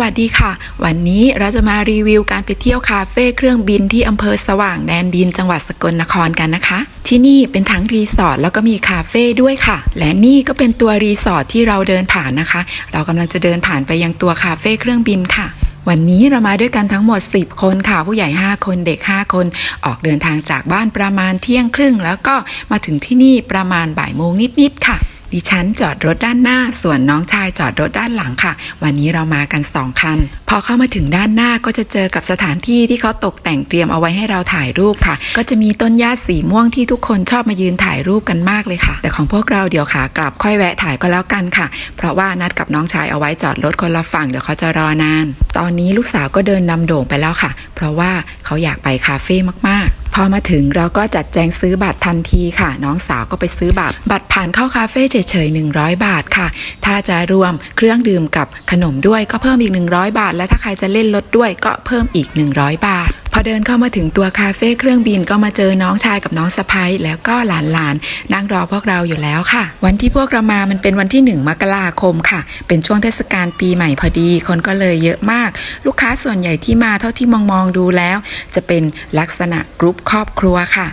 วัสดีค่ะ วันนี้เราจะมารีวิวการไปเที่ยวคาเฟ่เครื่องบินที่อำเภอสว่างแดนดินจังหวัดสกลนครกันนะคะ ที่นี่เป็นทั้งรีสอร์ทแล้วก็มีคาเฟ่ด้วยค่ะ และนี่ก็เป็นตัวรีสอร์ทที่เราเดินผ่านนะคะ เรากำลังจะเดินผ่านไปยังตัวคาเฟ่เครื่องบินค่ะวันนี้เรามาด้วยกันทั้งหมด 10 คนค่ะ ผู้ใหญ่ 5 คนเด็ก 5 คน ออกเดินทางจากบ้านประมาณเที่ยงครึ่ง แล้วก็มาถึงที่นี่ประมาณบ่ายโมงนิด ๆ ค่ะ ดิฉันจอดรถด้านหน้า ส่วนน้องชายจอดรถด้านหลังค่ะ วันนี้เรามากัน 2 คัน พอเข้ามาถึงด้านหน้าก็จะเจอกับสถานที่ที่เขาตกแต่งเตรียมเอาไว้ให้เราถ่ายรูปค่ะ ก็จะมีต้นหญ้าสีม่วงที่ทุกคนชอบมายืนถ่ายรูปกันมากเลยค่ะ แต่ของพวกเราเดี๋ยวค่ะ กลับค่อยแวะถ่ายก็แล้วกันค่ะ เพราะว่านัดกับน้องชายเอาไว้จอดรถคนละฝั่งเดี๋ยวเขาจะรอนาน ตอนนี้ลูกสาวก็เดินนำโด่งไปแล้วค่ะ เพราะว่าเขาอยากไปคาเฟ่มากๆ พอมาถึงเราก็จัดแจงซื้อบัตรทันทีค่ะ น้องสาวก็ไปซื้อบัตร บัตรผ่านเข้าคาเฟ่เฉยๆ100 บาทค่ะ ถ้าจะรวมเครื่องดื่มกับขนมด้วยก็เพิ่มอีก 100 บาท และถ้าใครจะเล่นรถด้วยก็เพิ่มอีก 100 บาท พอเดินเข้ามาถึงตัวคาเฟ่เครื่องบินก็มาเจอน้องชายกับน้องสะพ้ยแล้วก็หลานๆนั่งรอพวกเราอยู่แล้วค่ะ วันที่พวกเรามามันเป็นวันที่หนึ่งมกราคมค่ะ เป็นช่วงเทศกาลปีใหม่พอดี คนก็เลยเยอะมาก ลูกค้าส่วนใหญ่ที่มาเท่าที่มองมองดูแล้ว จะเป็นลักษณะกรุ๊ปครอบครัวค่ะ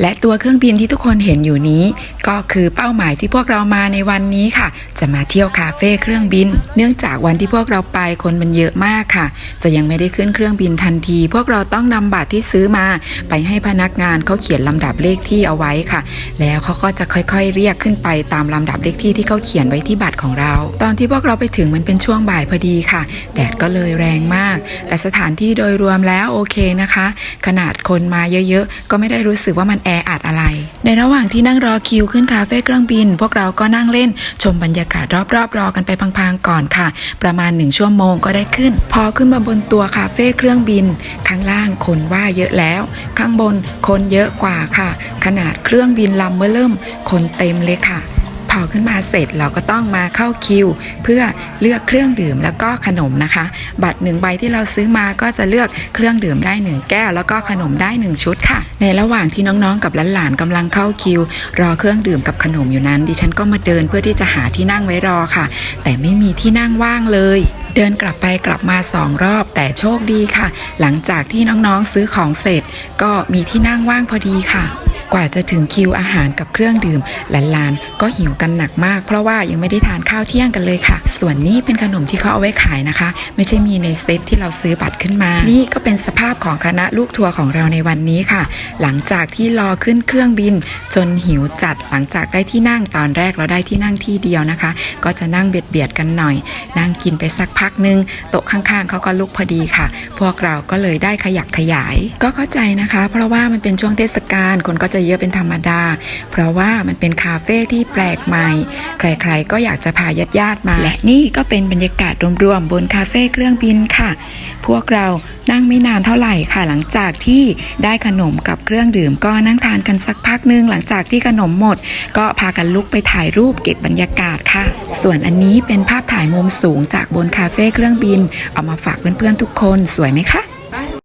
และตัวเครื่องบินที่ทุกคนเห็นอยู่นี้ ก็คือเป้าหมายที่พวกเรามาในวันนี้ค่ะ จะมาเที่ยวคาเฟ่เครื่องบิน เนื่องจากวันที่พวกเราไปคนมันเยอะมากค่ะ จะยังไม่ได้ขึ้นเครื่องบินทันที พวกเราต้องนำบัตรที่ซื้อมา ไปให้พนักงานเขาเขียนลำดับเลขที่เอาไว้ค่ะ แล้วเขาก็จะค่อยๆ เรียกขึ้นไปตามลำดับเลขที่ที่เขาเขียนไว้ที่บัตรของเรา ตอนที่พวกเราไปถึงมันเป็นช่วงบ่ายพอดีค่ะ แดดก็เลยแรงมาก แต่สถานที่โดยรวมแล้วโอเคนะคะ ขนาดคนมาเยอะๆ ก็ไม่ได้รู้สึกว่ามันแออัดอะไร ในระหว่างที่นั่งรอคิวขึ้นคาเฟ่เครื่องบิน พวกเราก็นั่งเล่น ชมบรรยากาศรอบๆรอกันไปพังๆก่อนค่ะ ประมาณหนึ่งชั่วโมงก็ได้ขึ้น พอขึ้นมาบนตัวคาเฟ่เครื่องบิน ข้างล่างคนว่าเยอะแล้ว ข้างบนคนเยอะกว่าค่ะ ขนาดเครื่องบินลำเมื่อเริ่ม คนเต็มเลยค่ะ พอขึ้นมาเสร็จเราก็ต้องมาเข้าคิว เพื่อเลือกเครื่องดื่มแล้วก็ขนมนะคะ บัตรหนึ่งใบที่เราซื้อมาก็จะเลือกเครื่องดื่มได้หนึ่งแก้ว แล้วก็ขนมได้หนึ่งชุดค่ะ ในระหว่างที่น้องๆ กับหลานๆกำลังเข้าคิว รอเครื่องดื่มกับขนมอยู่นั้น ดิฉันก็มาเดินเพื่อที่จะหาที่นั่งไว้รอค่ะ แต่ไม่มีที่นั่งว่างเลย เดินกลับไปกลับมาสองรอบแต่โชคดีค่ะ หลังจากที่น้องๆซื้อของเสร็จ ก็มีที่นั่งว่างพอดีค่ะ กว่าจะถึงคิวอาหารกับเครื่องดื่มหลานๆก็หิวกันหนักมาก เพราะว่ายังไม่ได้ทานข้าวเที่ยงกันเลยค่ะ ส่วนนี้เป็นขนมที่เขาเอาไว้ขายนะคะ ไม่ใช่มีในเซตที่เราซื้อบัตรขึ้นมา นี่ก็เป็นสภาพของคณะลูกทัวร์ของเราในวันนี้ค่ะ หลังจากที่รอขึ้นเครื่องบิน จนหิวจัดหลังจากได้ที่นั่งตอนแรกเราได้ที่นั่งที่เดียวนะคะ ก็จะนั่งเบียดเบียดกันหน่อย นั่งกินไปสักพักหนึงโต๊ะข้างๆเขาก็ลุกพอดีค่ะ พวกเราก็เลยได้ขยับขยาย ก็เข้าใจนะคะ เพราะว่ามันเป็นช่วงเทศกาลคนก็จะเยอะเป็นธรรมดา เพราะว่ามันเป็นคาเฟ่ที่แปลกใหม่ ใครๆ ก็อยากจะพาญาติๆมา และนี่ก็เป็นบรรยากาศรวมๆบนคาเฟ่เครื่องบินค่ะ พวกเรานั่งไม่นานเท่าไหร่ค่ะหลังจากที่ได้ขนมกับเครื่องดื่ม ก็นั่งทานกันสักพักหนึงหลังจากที่ขนมหมด ก็พากันลุกไปถ่ายรูปเก็บบรรยากาศค่ะ ส่วนอันนี้เป็นภาพถ่ายมุมสูงจากบนคาเฟ่เครื่องบิน เอามาฝากเพื่อนๆทุกคนสวยไหมคะ